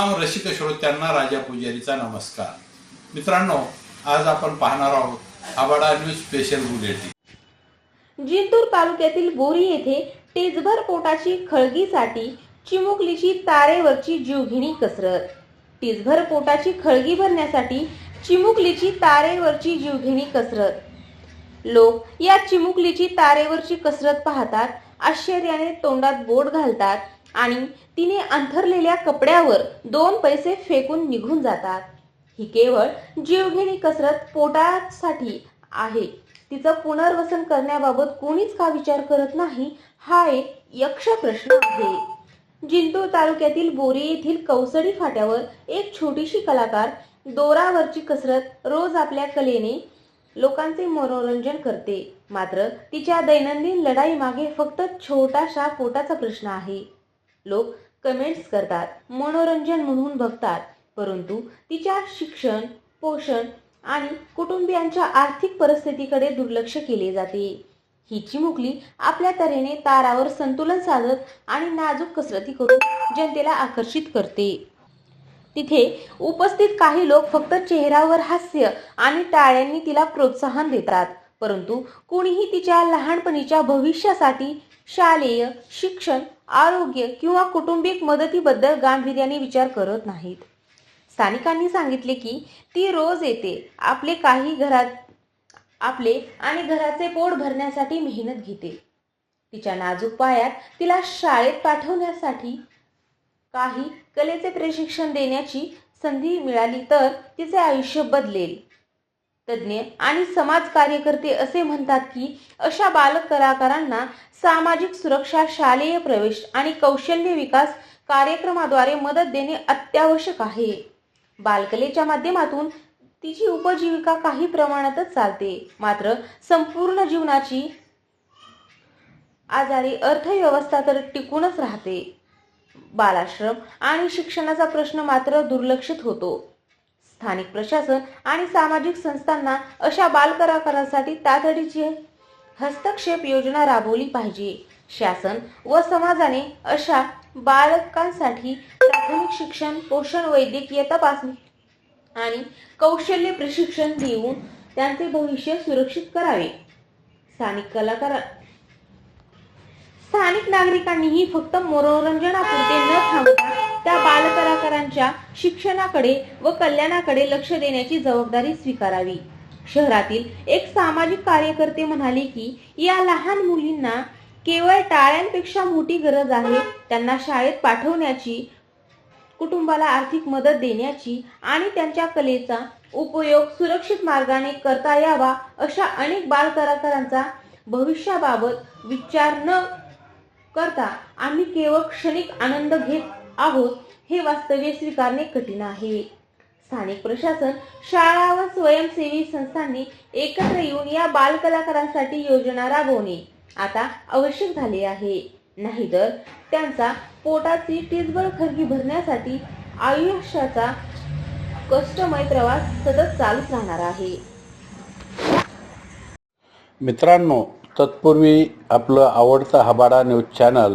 रसिक श्रोत्यांना राजा पुजारीचा नमस्कार. मित्रांनो आज आपण पाहणार आहोत Abada news special bulletin. Jintur तालुक्यातील बोरी येथे तेजभर पोटाची खळगीसाठी चिमुकलीची तारेवरची जीवघेणी कसरत. तेजभर पोटाची खळगी भरण्यासाठी चिमुकलीची तारेवरची जीवघेणी कसरत. लोक या चिमुकलीची तारेवरची कसरत पाहतात आश्चर्याने तोंडात बोट घालतात आणि तिने अंथरलेल्या कपड्यावर दोन पैसे फेकून निघून जातात. ही केवळ जीवघेणी कसरत पोटासाठी आहे. तिचं पुनर्वसन करण्याबाबत कोणीच का विचार करत नाही हा एक यक्ष प्रश्न आहे. जिंतूर तालुक्यातील बोरी येथील कौसडी फाट्यावर एक छोटीशी कलाकार दोरावरची कसरत रोज आपल्या कलेने लोकांचे मनोरंजन करते. मात्र तिच्या दैनंदिन लढाई मागे फक्त छोटाशा पोटाचा प्रश्न आहे. लोक कमेंट्स करतात मनोरंजन म्हणून बघतात परंतु तिच्या शिक्षण पोषण आणि कुटुंबियांच्या आर्थिक परिस्थितीकडे दुर्लक्ष केले जाते. ही चिमुकली आपल्या तऱ्हेने तारावर संतुलन साधत आणि नाजूक कसरती करून जनतेला आकर्षित करते. तिथे उपस्थित काही लोक फक्त चेहऱ्यावर हास्य आणि टाळ्यांनी तिला प्रोत्साहन देतात. परंतु कोणीही तिच्या लहानपणीच्या भविष्यासाठी शालेय शिक्षण आरोग्य किंवा कुटुंबिक मदतीबद्दल गांभीर्याने विचार करत नाहीत. स्थानिकांनी सांगितले की ती रोज येते आपले काही घरात आपले आणि घराचे पोट भरण्यासाठी मेहनत घेते. तिच्या नाजूक पायात तिला शाळेत पाठवण्यासाठी काही कलेचे प्रशिक्षण देण्याची संधी मिळाली तर तिचे आयुष्य बदलेल. तज्ज्ञ आणि समाज कार्यकर्ते असे म्हणतात की अशा बालक कलाकारांना सामाजिक सुरक्षा शालेय प्रवेश आणि कौशल्य विकास कार्यक्रमाद्वारे मदत देणे अत्यावश्यक आहे. बालकलेच्या माध्यमातून तिची उपजीविका काही प्रमाणातच चालते. मात्र संपूर्ण जीवनाची आजारी अर्थव्यवस्था तर टिकूनच राहते. बालाश्रम आणि शिक्षणाचा प्रश्न मात्र दुर्लक्षित होतो. स्थानिक प्रशासन आणि सामाजिक संस्थांना अशा बालकलाकारांसाठी तातडीची हस्तक्षेप योजना राबवली पाहिजे. शासन व समाजाने अशा बालकांसाठी प्राथमिक शिक्षण पोषण वैद्यकीय तपासणी आणि कौशल्य प्रशिक्षण देऊन त्यांचे भविष्य सुरक्षित करावे. स्थानिक कलाकार स्थानिक नागरिकांनीही फक्त मनोरंजनापुरते न थांबता त्या बालकलाकारांच्या शिक्षणाकडे व कल्याणाकडे लक्ष देण्याची जबाबदारी स्वीकारावी. शहरातील एक सामाजिक कार्यकर्ते म्हणाले की या लहान मुलींना केवळ टाळ्यांपेक्षा मोठी गरज आहे. त्यांना शाळेत पाठवण्याची कुटुंबाला आर्थिक मदत देण्याची आणि त्यांच्या कलेचा उपयोग सुरक्षित मार्गाने करता यावा अशा अनेक बालकलाकारांचा भविष्याबाबत विचार न करता आम्ही केवळ क्षणिक आनंद घेत आहोत हे वास्तव्य स्वीकारणे कठीण आहे. स्थानिक प्रशासन शाळा व स्वयंसेवी संस्थांनी एकत्र येऊन या बालकलाकारांसाठी योजना राबवणे आता आवश्यक झाले आहे. नाहीतर त्यांचा पोटाची टिचबळ खरगी भरण्यासाठी आयुष्याचा कष्टमय प्रवास सतत चालूच राहणार आहे. मित्रांनो तत्पूर्वी आपलं आवडतं हबाडा न्यूज चॅनल